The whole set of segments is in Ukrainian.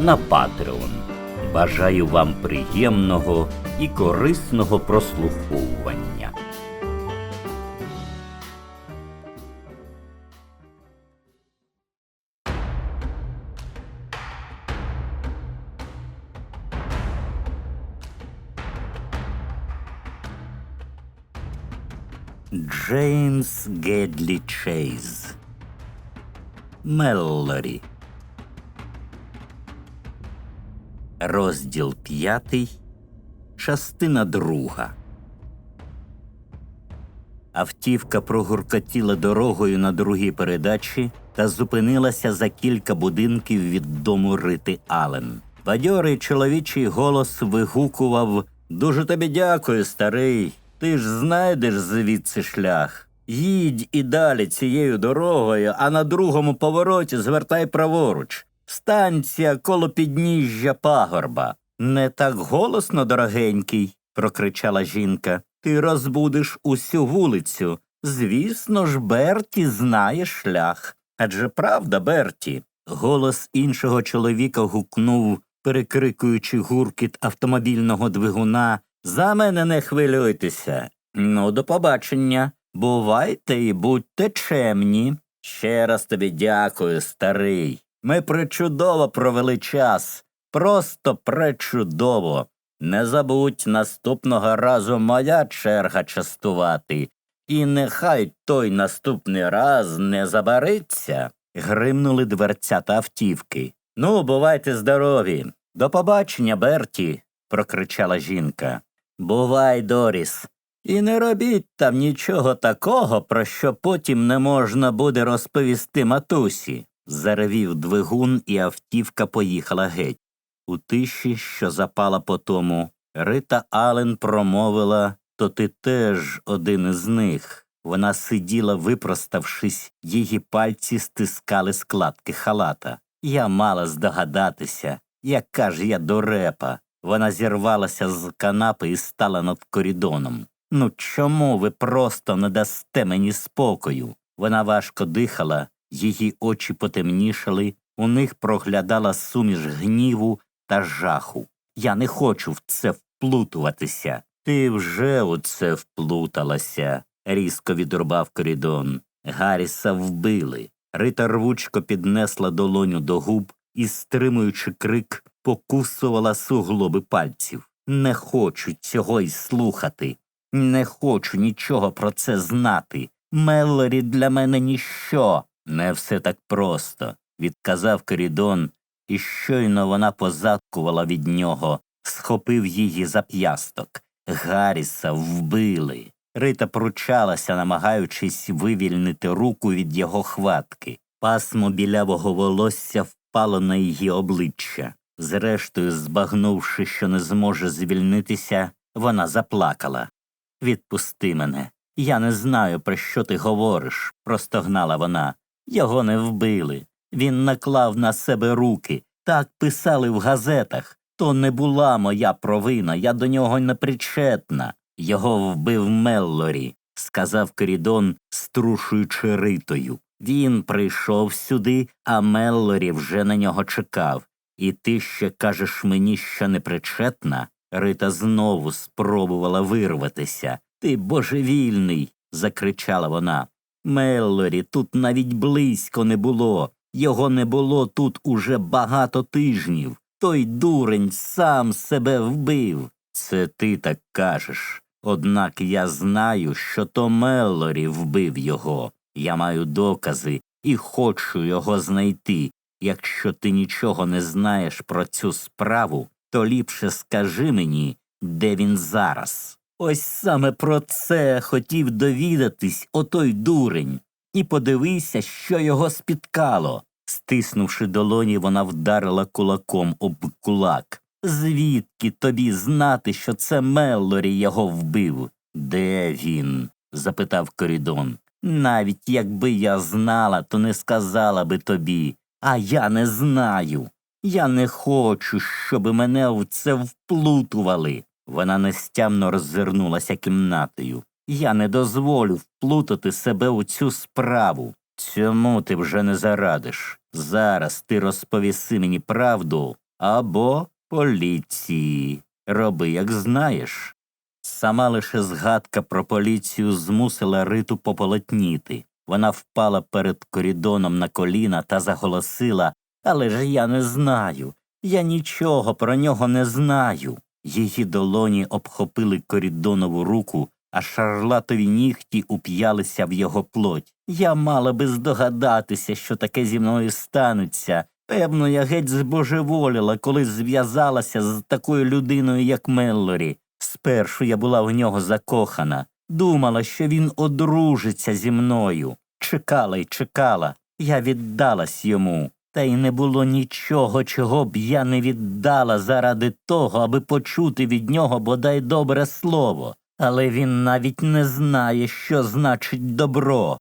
на Patreon. Бажаю вам приємного і корисного прослуховування. Джеймс Гедлі Чейз Меллорі Розділ п'ятий, частина друга. Автівка прогуркотіла дорогою на другій передачі та зупинилася за кілька будинків від дому Рити Ален. Бадьорий чоловічий голос вигукував Дуже тобі дякую, старий. Ти ж знайдеш звідси шлях. Їдь і далі цією дорогою, а на другому повороті звертай праворуч. Станція коло підніжжя пагорба. Не так голосно, дорогенький, прокричала жінка. Ти розбудиш усю вулицю. Звісно ж, Берті знає шлях. Адже правда, Берті. Голос іншого чоловіка гукнув, перекрикуючи гуркіт автомобільного двигуна. За мене не хвилюйтеся. Ну, до побачення. Бувайте і будьте чемні. Ще раз тобі дякую, старий. Ми причудово провели час. Просто пречудово. Не забудь наступного разу моя черга частувати. І нехай той наступний раз не забариться. Гримнули дверцята автівки. Ну, бувайте здорові. До побачення, Берті, прокричала жінка. Бувай, Доріс. І не робіть там нічого такого, про що потім не можна буде розповісти матусі. Заревів двигун, і автівка поїхала геть. У тиші, що запала по тому, Рита Ален промовила то ти теж один із них. Вона сиділа, випроставшись, її пальці стискали складки халата. Я мала здогадатися, яка ж я дурепа. Вона зірвалася з канапи і стала над корідоном. Ну чому ви просто не дасте мені спокою? Вона важко дихала, її очі потемнішали, у них проглядала суміш гніву та жаху. Я не хочу в це вплутуватися. Ти вже у це вплуталася, різко відрубав корідон. Гарріса вбили. Рита рвучко піднесла долоню до губ і, стримуючи крик, покусувала суглоби пальців. Не хочу цього й слухати. Не хочу нічого про це знати. Мелорі для мене ніщо. Не все так просто, відказав Корідон, і щойно вона позадкувала від нього, схопив її за п'ясток. Гарріса вбили. Рита пручалася, намагаючись вивільнити руку від його хватки. Пасмо білявого волосся впало на її обличчя. Зрештою, збагнувши, що не зможе звільнитися, вона заплакала. Відпусти мене. Я не знаю, про що ти говориш, простогнала вона. Його не вбили. Він наклав на себе руки. Так писали в газетах. То не була моя провина, я до нього не причетна. Його вбив Меллорі, сказав Корідон, струшуючи ритою. Він прийшов сюди, а Меллорі вже на нього чекав. І ти ще кажеш мені, що не причетна? Рита знову спробувала вирватися. Ти божевільний. закричала вона. Меллорі тут навіть близько не було. Його не було тут уже багато тижнів. Той дурень сам себе вбив. Це ти так кажеш. Однак я знаю, що то Меллорі вбив його. Я маю докази і хочу його знайти. Якщо ти нічого не знаєш про цю справу, то ліпше скажи мені, де він зараз. Ось саме про це хотів довідатись отой дурень. І подивися, що його спіткало. Стиснувши долоні, вона вдарила кулаком об кулак. Звідки тобі знати, що це Меллорі його вбив? Де він? запитав Корідон. Навіть якби я знала, то не сказала би тобі, а я не знаю. Я не хочу, щоб мене в це вплутували. Вона нестямно роззирнулася кімнатою. Я не дозволю вплутати себе у цю справу. Цьому ти вже не зарадиш. Зараз ти розповіси мені правду або поліції. Роби, як знаєш. Сама лише згадка про поліцію змусила риту пополотніти. Вона впала перед корідоном на коліна та заголосила Але ж я не знаю. Я нічого про нього не знаю. Її долоні обхопили корідонову руку, а шарлатові нігті уп'ялися в його плоть. Я мала би здогадатися, що таке зі мною станеться. Певно, я геть збожеволіла, коли зв'язалася з такою людиною, як Меллорі. Спершу я була в нього закохана, думала, що він одружиться зі мною. Чекала й чекала. Я віддалась йому. Та й не було нічого, чого б я не віддала заради того, аби почути від нього бодай добре слово. Але він навіть не знає, що значить добро.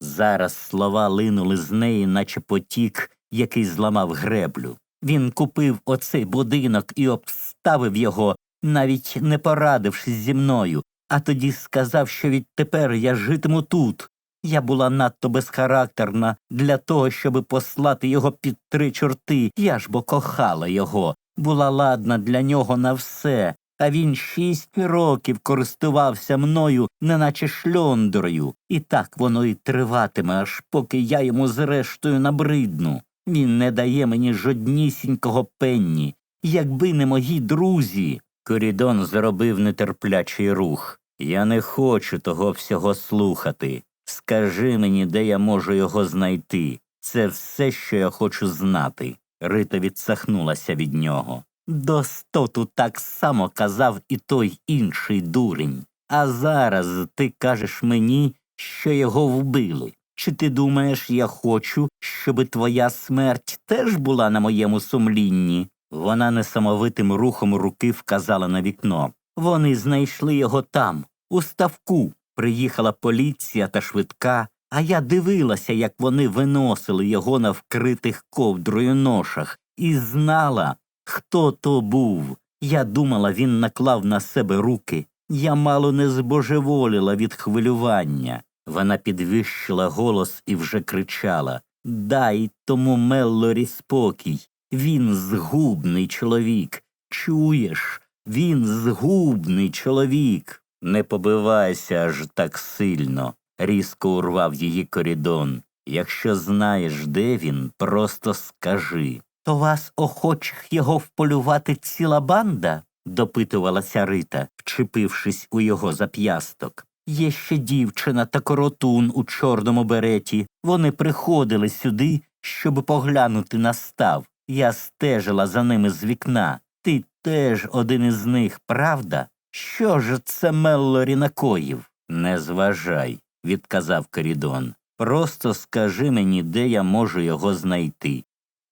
Зараз слова линули з неї, наче потік, який зламав греблю. Він купив оцей будинок і обставив його, навіть не порадившись зі мною, а тоді сказав, що відтепер я житиму тут. Я була надто безхарактерна для того, щоби послати його під три чорти. Я ж бо кохала його, була ладна для нього на все, а він шість років користувався мною, неначе шльондрою, і так воно і триватиме, аж поки я йому зрештою набридну. Він не дає мені жоднісінького пенні. Якби не мої друзі. Корідон зробив нетерплячий рух. Я не хочу того всього слухати. Скажи мені, де я можу його знайти. Це все, що я хочу знати. Рита відсахнулася від нього. Достоту так само казав і той інший дурень. А зараз ти кажеш мені, що його вбили. Чи ти думаєш, я хочу, щоби твоя смерть теж була на моєму сумлінні? Вона несамовитим рухом руки вказала на вікно. Вони знайшли його там, у ставку. Приїхала поліція та швидка, а я дивилася, як вони виносили його на вкритих ковдрою ношах, і знала, хто то був. Я думала, він наклав на себе руки. Я мало не збожеволіла від хвилювання. Вона підвищила голос і вже кричала Дай тому Меллорі спокій. Він згубний чоловік. Чуєш? Він згубний чоловік. Не побивайся аж так сильно, різко урвав її корідон. Якщо знаєш, де він, просто скажи. То вас охочих його вполювати ціла банда? допитувалася Рита, вчепившись у його зап'ясток. Є ще дівчина та коротун у чорному береті. Вони приходили сюди, щоб поглянути на став. Я стежила за ними з вікна. Ти теж один із них, правда? Що ж це Меллорі накоїв? Не зважай, відказав Корідон. Просто скажи мені, де я можу його знайти.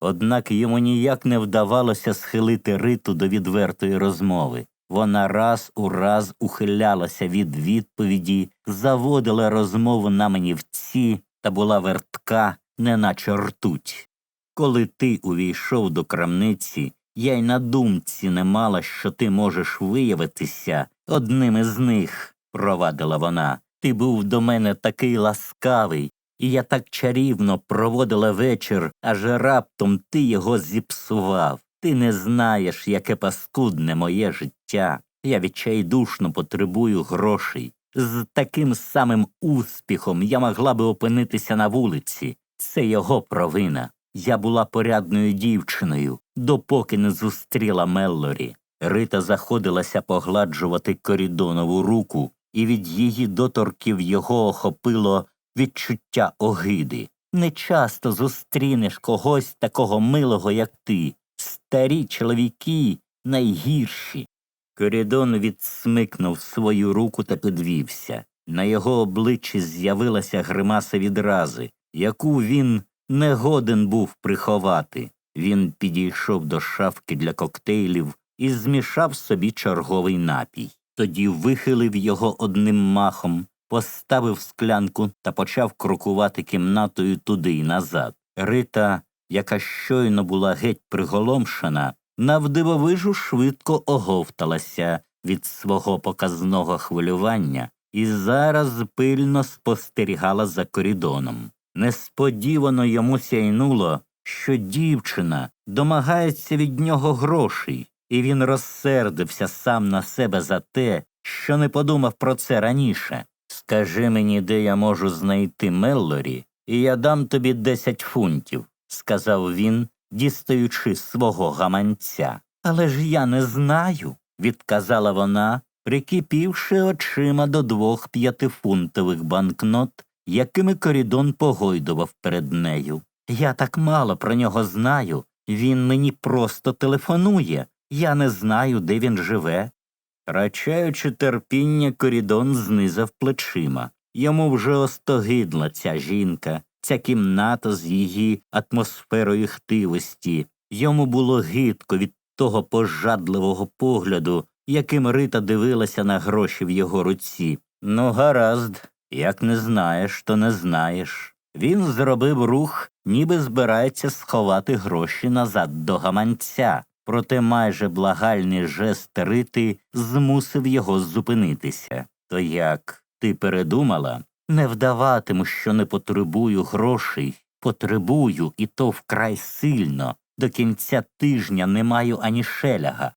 Однак йому ніяк не вдавалося схилити риту до відвертої розмови. Вона раз у раз ухилялася від відповіді, заводила розмову на манівці та була вертка, неначе ртуть. Коли ти увійшов до крамниці, я й на думці не мала, що ти можеш виявитися одним із них, провадила вона. Ти був до мене такий ласкавий, і я так чарівно проводила вечір, аж раптом ти його зіпсував. Ти не знаєш, яке паскудне моє життя. Я відчайдушно потребую грошей. З таким самим успіхом я могла би опинитися на вулиці. Це його провина. Я була порядною дівчиною, допоки не зустріла Меллорі. Рита заходилася погладжувати корідонову руку, і від її доторків його охопило відчуття огиди. Не часто зустрінеш когось такого милого, як ти. Старі чоловіки найгірші. Корідон відсмикнув свою руку та підвівся. На його обличчі з'явилася гримаса відрази, яку він не годен був приховати. Він підійшов до шафки для коктейлів і змішав собі черговий напій. Тоді вихилив його одним махом, поставив склянку та почав крокувати кімнатою туди й назад. Рита, яка щойно була геть приголомшена, навдивовижу швидко оговталася від свого показного хвилювання і зараз пильно спостерігала за корідоном. Несподівано йому сяйнуло, що дівчина домагається від нього грошей, і він розсердився сам на себе за те, що не подумав про це раніше. Скажи мені, де я можу знайти Меллорі, і я дам тобі десять фунтів, сказав він, дістаючи свого гаманця. Але ж я не знаю, відказала вона, прикипівши очима до двох п'ятифунтових банкнот, якими корідон погойдував перед нею. Я так мало про нього знаю. Він мені просто телефонує. Я не знаю, де він живе. Втрачаючи терпіння, корідон знизав плечима. Йому вже остогидла ця жінка, ця кімната з її атмосферою хтивості. Йому було гидко від того пожадливого погляду, яким Рита дивилася на гроші в його руці. Ну, гаразд, як не знаєш, то не знаєш. Він зробив рух, ніби збирається сховати гроші назад до гаманця, проте майже благальний жест Рити змусив його зупинитися. То як ти передумала? Не вдаватиму, що не потребую грошей, потребую, і то вкрай сильно. До кінця тижня не маю ані шеляга.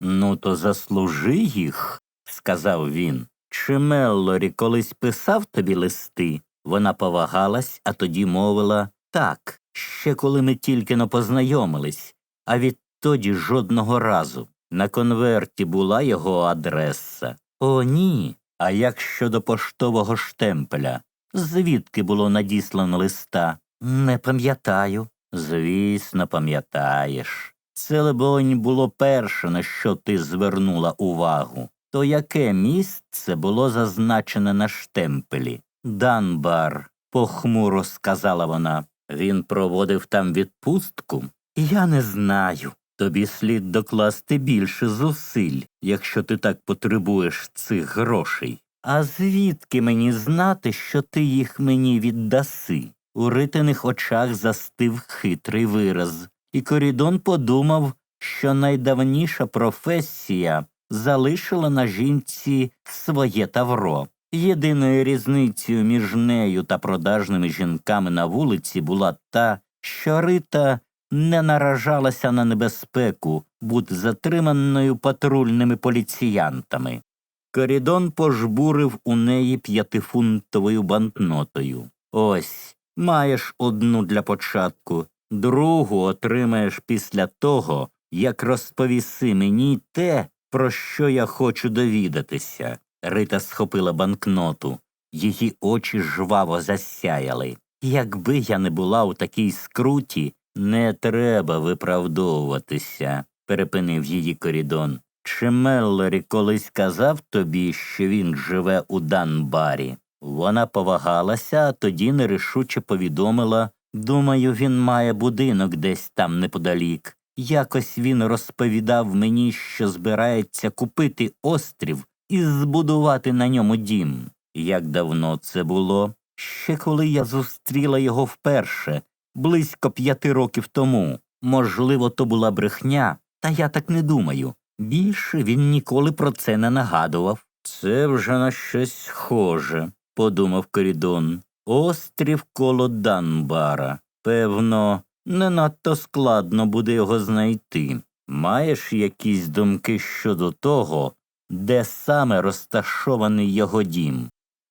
Ну, то заслужи їх, сказав він. Чи Меллорі колись писав тобі листи? Вона повагалась, а тоді мовила так, ще коли ми тільки но познайомились, а відтоді жодного разу. На конверті була його адреса. О, ні. А як щодо поштового штемпеля? Звідки було надіслано листа? Не пам'ятаю. Звісно, пам'ятаєш. Це, лебонь, було перше, на що ти звернула увагу. То яке місце було зазначене на штемпелі? Данбар, похмуро сказала вона. Він проводив там відпустку? Я не знаю. Тобі слід докласти більше зусиль, якщо ти так потребуєш цих грошей. А звідки мені знати, що ти їх мені віддаси? У ритиних очах застив хитрий вираз, і Корідон подумав, що найдавніша професія залишила на жінці своє тавро. Єдиною різницею між нею та продажними жінками на вулиці була та, що Рита не наражалася на небезпеку бути затриманою патрульними поліціянтами. Корідон пожбурив у неї п'ятифунтовою банкнотою. Ось, маєш одну для початку, другу отримаєш після того, як розповіси мені те, про що я хочу довідатися. Рита схопила банкноту. Її очі жваво засяяли. Якби я не була у такій скруті, не треба виправдовуватися, перепинив її корідон. Чи Меллорі колись казав тобі, що він живе у Данбарі? Вона повагалася, а тоді нерішуче повідомила думаю, він має будинок десь там неподалік. Якось він розповідав мені, що збирається купити острів і збудувати на ньому дім. Як давно це було? Ще коли я зустріла його вперше, близько п'яти років тому. Можливо, то була брехня, та я так не думаю. Більше він ніколи про це не нагадував. Це вже на щось схоже, подумав Корідон. Острів коло Данбара. Певно, не надто складно буде його знайти. Маєш якісь думки щодо того, де саме розташований його дім?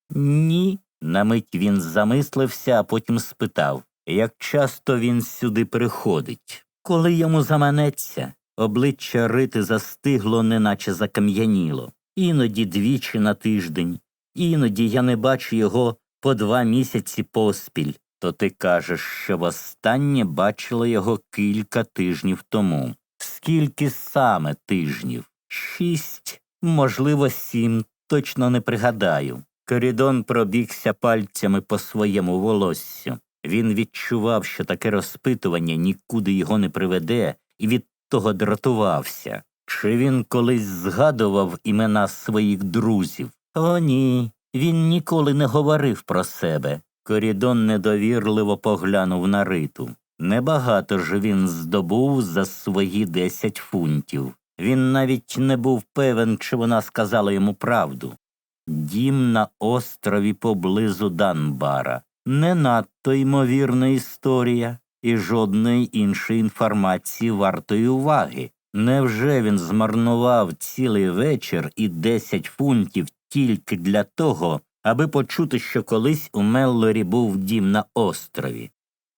Ні. На мить він замислився, а потім спитав, як часто він сюди приходить. Коли йому заманеться, обличчя рити застигло, неначе закам'яніло. Іноді двічі на тиждень, іноді я не бачу його по два місяці поспіль. То ти кажеш, що востаннє бачила його кілька тижнів тому. Скільки саме тижнів? Шість, можливо, сім, точно не пригадаю. Корідон пробігся пальцями по своєму волоссю. Він відчував, що таке розпитування нікуди його не приведе, і від того дратувався. Чи він колись згадував імена своїх друзів? О, ні. Він ніколи не говорив про себе. Корідон недовірливо поглянув на риту. Небагато ж він здобув за свої десять фунтів. Він навіть не був певен, чи вона сказала йому правду. Дім на острові поблизу Данбара. Не надто ймовірна історія і жодної іншої інформації вартої уваги. Невже він змарнував цілий вечір і десять фунтів тільки для того, аби почути, що колись у Меллорі був дім на острові?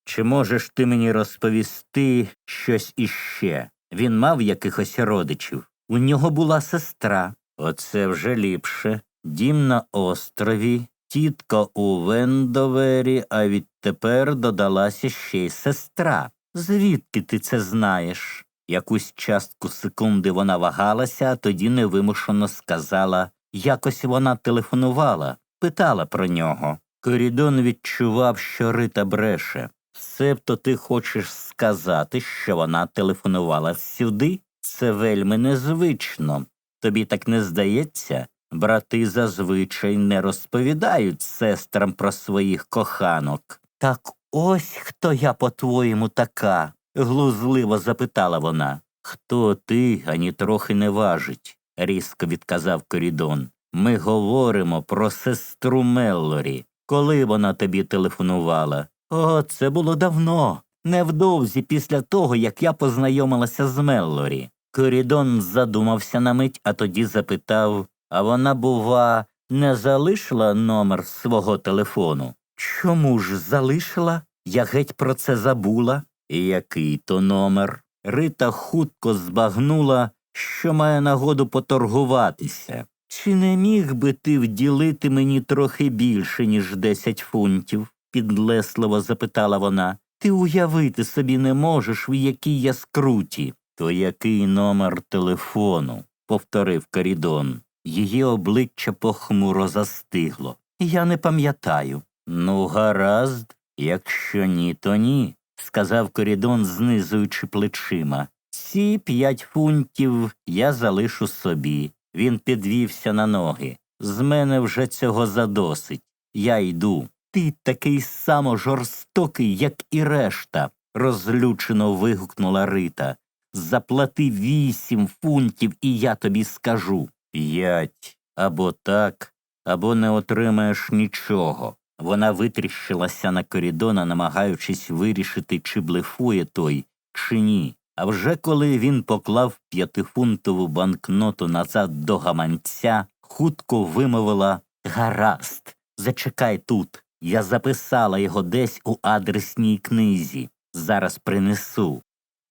Чи можеш ти мені розповісти щось іще? Він мав якихось родичів. У нього була сестра. Оце вже ліпше. Дім на острові, тітка у Вендовері, а відтепер додалася ще й сестра. Звідки ти це знаєш? Якусь частку секунди вона вагалася, а тоді невимушено сказала якось вона телефонувала, питала про нього. Корідон відчував, що Рита бреше. Себто ти хочеш сказати, що вона телефонувала сюди? Це вельми незвично. Тобі так не здається? Брати зазвичай не розповідають сестрам про своїх коханок. Так ось хто я, по-твоєму, така? глузливо запитала вона. Хто ти, ані трохи не важить, різко відказав Корідон. Ми говоримо про сестру Меллорі. Коли вона тобі телефонувала? О, це було давно, невдовзі після того, як я познайомилася з Меллорі. Корідон задумався на мить, а тоді запитав а вона, бува, не залишила номер свого телефону. Чому ж залишила? Я геть про це забула. І який то номер? Рита хутко збагнула, що має нагоду поторгуватися. Чи не міг би ти вділити мені трохи більше, ніж десять фунтів? підлесливо запитала вона. Ти уявити собі не можеш, в якій я скруті. То який номер телефону? повторив Карідон. Її обличчя похмуро застигло. Я не пам'ятаю. Ну, гаразд, якщо ні, то ні, сказав Корідон, знизуючи плечима. Ці п'ять фунтів я залишу собі. Він підвівся на ноги. З мене вже цього задосить. Я йду. Ти такий само жорстокий, як і решта, розлючено вигукнула Рита. Заплати вісім фунтів, і я тобі скажу. П'ять. Або так, або не отримаєш нічого. Вона витріщилася на корідона, намагаючись вирішити, чи блефує той, чи ні. А вже коли він поклав п'ятифунтову банкноту назад до гаманця, хутко вимовила Гаразд, зачекай тут. Я записала його десь у адресній книзі. Зараз принесу.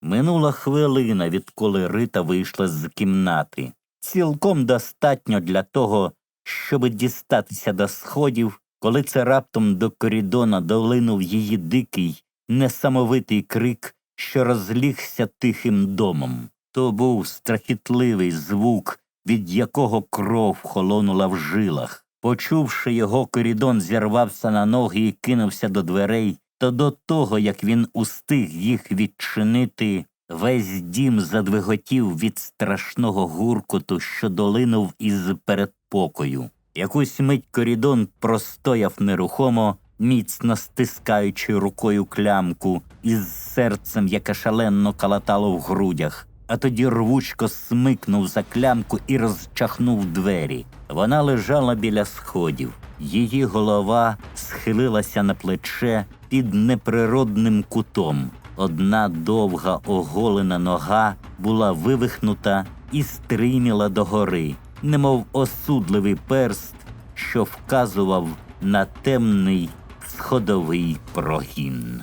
Минула хвилина, відколи Рита вийшла з кімнати. Цілком достатньо для того, щоб дістатися до сходів, коли це раптом до корідона долинув її дикий, несамовитий крик, що розлігся тихим домом. То був страхітливий звук, від якого кров холонула в жилах. Почувши його, корідон зірвався на ноги і кинувся до дверей, то до того, як він устиг їх відчинити, весь дім задвиготів від страшного гуркоту, що долинув із передпокою. Якусь мить корідон простояв нерухомо, міцно стискаючи рукою клямку, із серцем, яке шалено калатало в грудях, а тоді рвучко смикнув за клямку і розчахнув двері. Вона лежала біля сходів. Її голова схилилася на плече під неприродним кутом. Одна довга оголена нога була вивихнута і стриміла догори, немов осудливий перст, що вказував на темний сходовий прогін.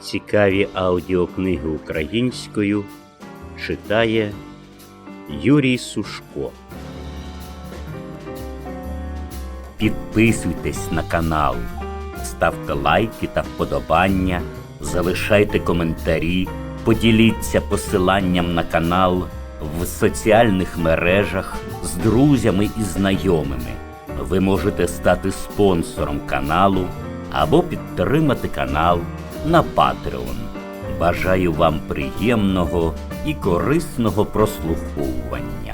Цікаві аудіокниги українською читає Юрій Сушко. Підписуйтесь на канал, ставте лайки та вподобання, залишайте коментарі, поділіться посиланням на канал в соціальних мережах з друзями і знайомими. Ви можете стати спонсором каналу або підтримати канал на Patreon. Бажаю вам приємного і корисного прослуховування.